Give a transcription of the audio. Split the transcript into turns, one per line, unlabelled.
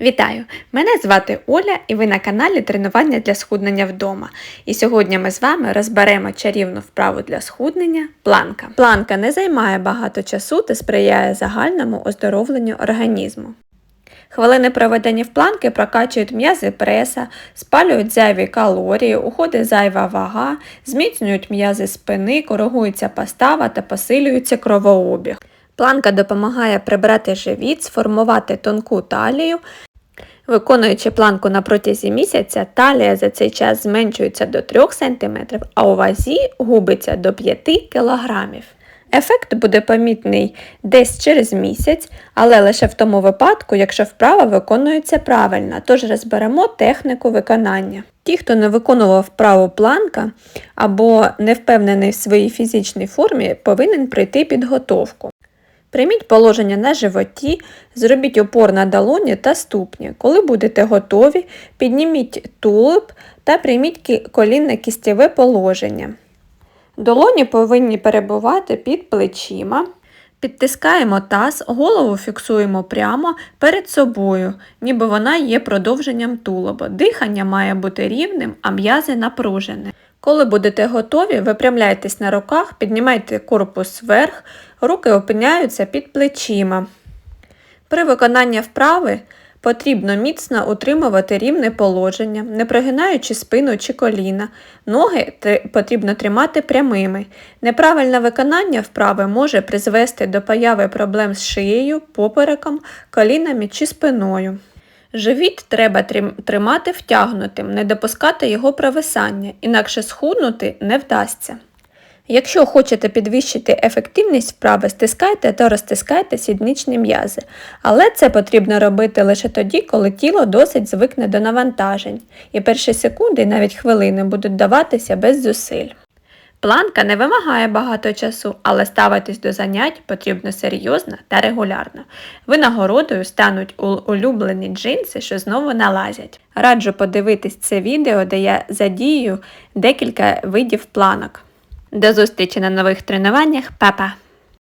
Вітаю! Мене звати Оля і ви на каналі Тренування для схуднення вдома. І сьогодні ми з вами розберемо чарівну вправу для схуднення планка. Планка не займає багато часу та сприяє загальному оздоровленню організму. Хвилини проведені в планки прокачують м'язи преса, спалюють зайві калорії, уходить зайва вага, зміцнюють м'язи спини, коригується постава та посилюється кровообіг. Планка допомагає прибрати живіт, сформувати тонку талію. Виконуючи планку на протязі місяця, талія за цей час зменшується до 3 см, а у вазі губиться до 5 кг. Ефект буде помітний десь через місяць, але лише в тому випадку, якщо вправа виконується правильно, тож розберемо техніку виконання. Ті, хто не виконував вправу планка або не впевнений в своїй фізичній формі, повинен пройти підготовку. Прийміть положення на животі, зробіть опор на долоні та ступні. Коли будете готові, підніміть тулуб та прийміть колінне колінно-кістєве положення. Долоні повинні перебувати під плечима. Підтискаємо таз, голову фіксуємо прямо перед собою, ніби вона є продовженням тулуба. Дихання має бути рівним, а м'язи напружені. Коли будете готові, випрямляйтесь на руках, піднімайте корпус вверх, руки опиняються під плечима. При виконанні вправи потрібно міцно утримувати рівне положення, не прогинаючи спину чи коліна. Ноги потрібно тримати прямими. Неправильне виконання вправи може призвести до появи проблем з шиєю, попереком, колінами чи спиною. Живіт треба тримати втягнутим, не допускати його провисання, інакше схуднути не вдасться. Якщо хочете підвищити ефективність вправи, стискайте та розтискайте сідничні м'язи, але це потрібно робити лише тоді, коли тіло досить звикне до навантажень, і перші секунди і навіть хвилини будуть даватися без зусиль. Планка не вимагає багато часу, але ставитись до занять потрібно серйозно та регулярно. Винагородою стануть улюблені джинси, що знову налазять. Раджу подивитись це відео, де я задію декілька видів планок. До зустрічі на нових тренуваннях, Па-па!